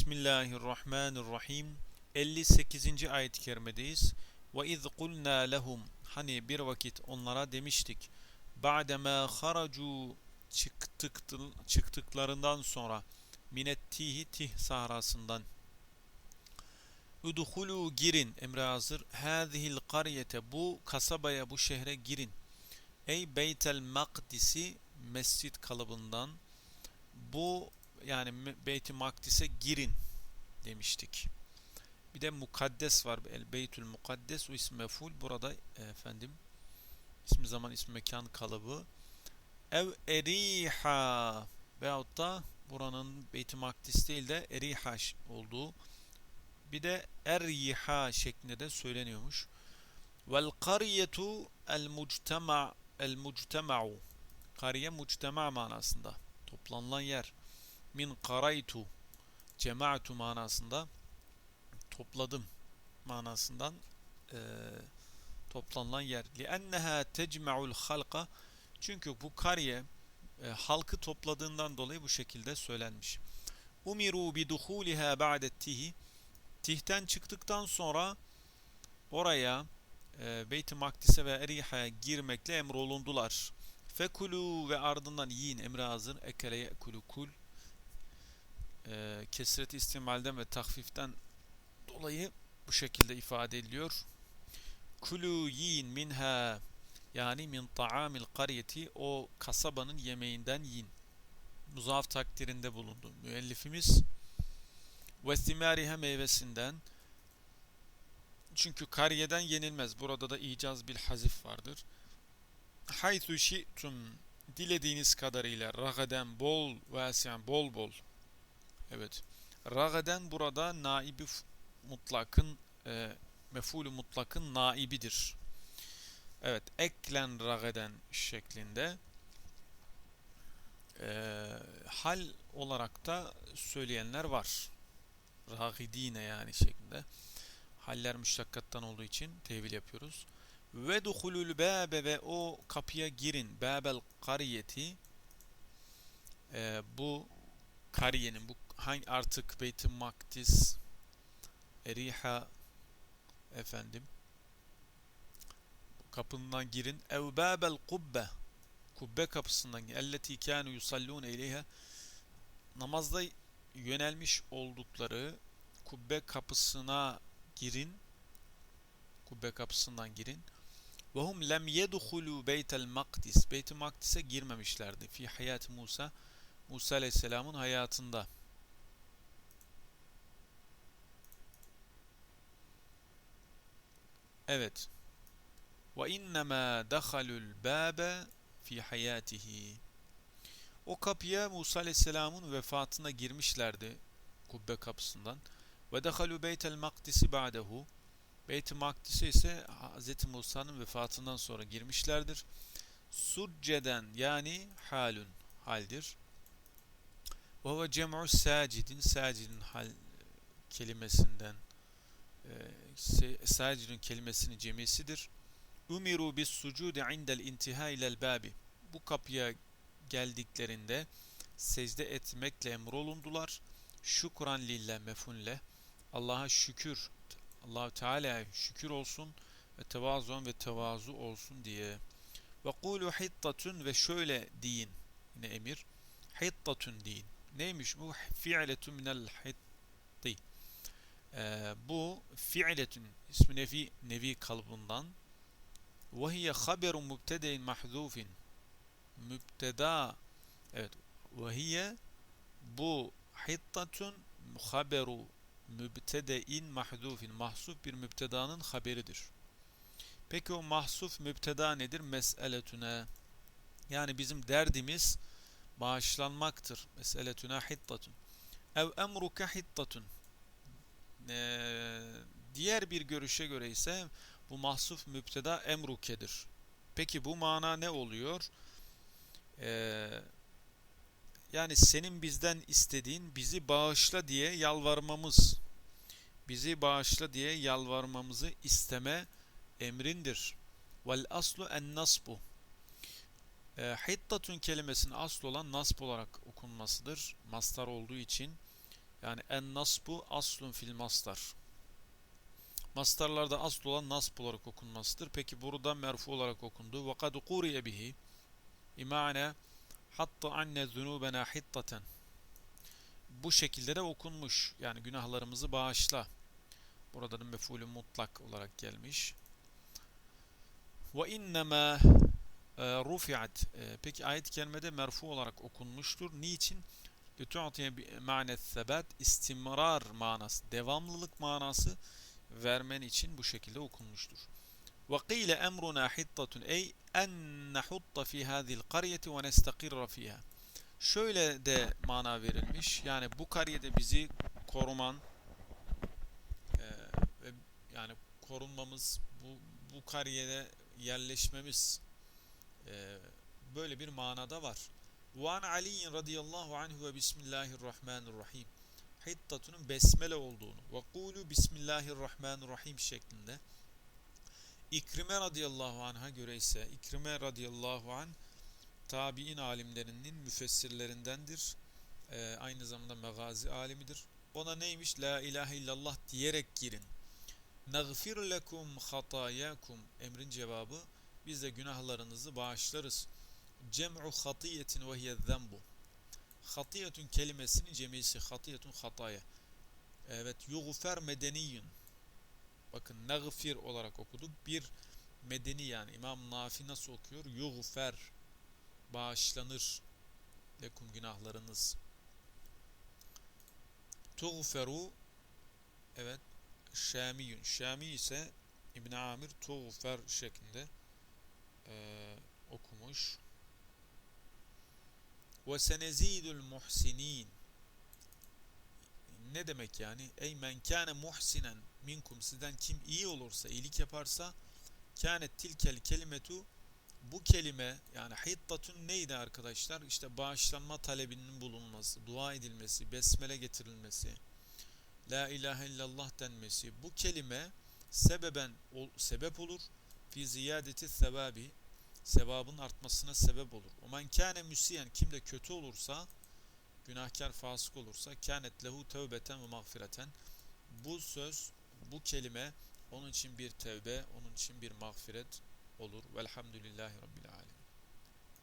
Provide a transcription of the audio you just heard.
Bismillahirrahmanirrahim. 58. ayet-i kerimedeyiz. Ve iz kulna lehum hani bir vakit onlara demiştik. Ba'dema haracu çıktık, çıktıklarından sonra minettihi tih sahrasından Udhulu girin emre hazır. Hâzihil kariyete bu kasabaya bu şehre girin. Ey Beytel Makdis'i mescit kalıbından bu yani Beyt-i Makdis'e girin demiştik. Bir de mukaddes var. El Beytül Mukaddes o isim meful. Burada e, efendim ismi zaman ismi mekan kalıbı. Ev Eriha veyahut da buranın Beyt-i Makdis değil de Eriha olduğu bir de Eryiha şeklinde de söyleniyormuş. Vel kariyetu el muctema el muctema'u kariye muctema manasında toplanılan yer min karaytu cema'tu manasında topladım manasından e, toplanılan yer. لِأَنَّهَا تَجْمَعُ الْخَلْقَ Çünkü bu kariye e, halkı topladığından dolayı bu şekilde söylenmiş. Umiru bi duhuliha ba'de tihi Tih'ten çıktıktan sonra oraya e, Beyt-i Makdis'e ve Eriha'ya girmekle emrolundular. Fekulu ve ardından yiyin emri hazır. Ekele ye'kulu kul e, kesret istimalden ve takfiften dolayı bu şekilde ifade ediliyor. Kulu yiyin minha yani min ta'amil kariyeti o kasabanın yemeğinden yiyin. Muzaf takdirinde bulundu. Müellifimiz ve simariha meyvesinden çünkü kariyeden yenilmez. Burada da icaz bil hazif vardır. Haythu şi'tum dilediğiniz kadarıyla ragaden bol vasiyan bol bol Evet. Ragaden burada naibi mutlakın e, mefulü mutlakın naibidir. Evet. Eklen ragaden şeklinde e, hal olarak da söyleyenler var. Ragidine yani şeklinde. Haller müştakkattan olduğu için tevil yapıyoruz. Ve duhulul bâbe ve o kapıya girin. Bâbel kariyeti e, bu kariyenin bu hangi artık Beyt-i Makdis Eriha efendim kapından girin. Ev babel kubbe kubbe kapısından girin. Elleti kanu yusallun ileyha namazda yönelmiş oldukları kubbe kapısına girin. Kubbe kapısından girin. Ve hum lem yedhulu beytel makdis. Beyt-i makdis'e girmemişlerdi. Fi hayat Musa Musa aleyhisselamın hayatında Evet. Ve innema dakhalul babe fi hayatihi. O kapıya Musa Aleyhisselam'ın vefatına girmişlerdi kubbe kapısından. Ve dakhalu beytel makdisi ba'dehu. Beyt-i Makdis'e ise Hz. Musa'nın vefatından sonra girmişlerdir. Succeden yani halun haldir. Ve ve cem'u sacidin sacidin hal kelimesinden e, sacidun kelimesinin cemisidir. Umiru bis sucude indel intiha ilel babi. Bu kapıya geldiklerinde secde etmekle emrolundular. Şükran lillah mefunle. Allah'a şükür. allah Teala şükür olsun ve tevazun ve tevazu olsun diye. Ve kulu hittatun ve şöyle deyin. Yine emir. Hittatun deyin. Neymiş bu? Fi'letun minel hitti. Ee, bu fi'letun ismi nevi, nevi kalıbından ve hiye haberun mübtedein mahzufin mübteda evet ve hiye bu hittatun haberu mübtedein mahzufin mahsuf bir mübtedanın haberidir. Peki o mahsuf mübteda nedir? Mes'eletüne yani bizim derdimiz bağışlanmaktır. Mes'eletüne hittatun. Ev emruke hittatun ee, diğer bir görüşe göre ise bu mahsuf müpteda emrukedir. Peki bu mana ne oluyor? Ee, yani senin bizden istediğin bizi bağışla diye yalvarmamız, bizi bağışla diye yalvarmamızı isteme emrindir. Vel aslu en nasbu. E, hittatun kelimesinin asıl olan nasb olarak okunmasıdır. Mastar olduğu için Yani en nasbu aslun fil mastar. Mastarlarda asıl olan nasb olarak okunmasıdır. Peki burada merfu olarak okundu. Ve kad quriye bihi imane hatta anne zunubena hittaten. Bu şekilde de okunmuş. Yani günahlarımızı bağışla. Burada da mefulü mutlak olarak gelmiş. Ve innema e, rufiat. E, peki ayet-i kerimede merfu olarak okunmuştur. Niçin? Lütu'tiye ma'net sebat istimrar manası, devamlılık manası vermen için bu şekilde okunmuştur. Qile emruna hittatun ey nahutta fi hadhihi qaryeti ve nestakirra fiha. Şöyle de mana verilmiş. Yani bu kariyede bizi koruman e, ve yani korunmamız bu bu kariyede yerleşmemiz e, böyle bir manada var. Van Ali radıyallahu anhu ve bismillahirrahmanirrahim. Hittatunun besmele olduğunu ve kulu bismillahirrahmanirrahim şeklinde. İkrime radıyallahu anh'a göre ise İkrime radıyallahu an tabi'in alimlerinin müfessirlerindendir. Ee, aynı zamanda megazi alimidir. Ona neymiş? La ilahe illallah diyerek girin. Nagfir lekum hatayakum emrin cevabı biz de günahlarınızı bağışlarız. Cem'u hatiyetin ve hiye zembu. Hatiyetun kelimesinin cemisi hatiyetun hataya. Evet, yuğfer medeniyun. Bakın nagfir olarak okuduk. Bir medeni yani İmam Nafi nasıl okuyor? Yuğfer bağışlanır lekum günahlarınız. Tuğferu evet Şamiyun. Şami ise İbn Amir Tuğfer şeklinde e, okumuş. Ve senezidul muhsinin ne demek yani? Ey men kâne muhsinen minkum sizden kim iyi olursa, iyilik yaparsa kânet tilkel kelimetu bu kelime yani hittatun neydi arkadaşlar? İşte bağışlanma talebinin bulunması, dua edilmesi, besmele getirilmesi, la ilahe illallah denmesi. Bu kelime sebeben sebep olur fi ziyadeti sevabi sevabın artmasına sebep olur. O men kâne müsiyen kim de kötü olursa günahkar fasık olursa kânet lehu tevbeten ve mağfireten bu söz bu kelime onun için bir tevbe onun için bir mağfiret olur. Velhamdülillahi Rabbil Alemin.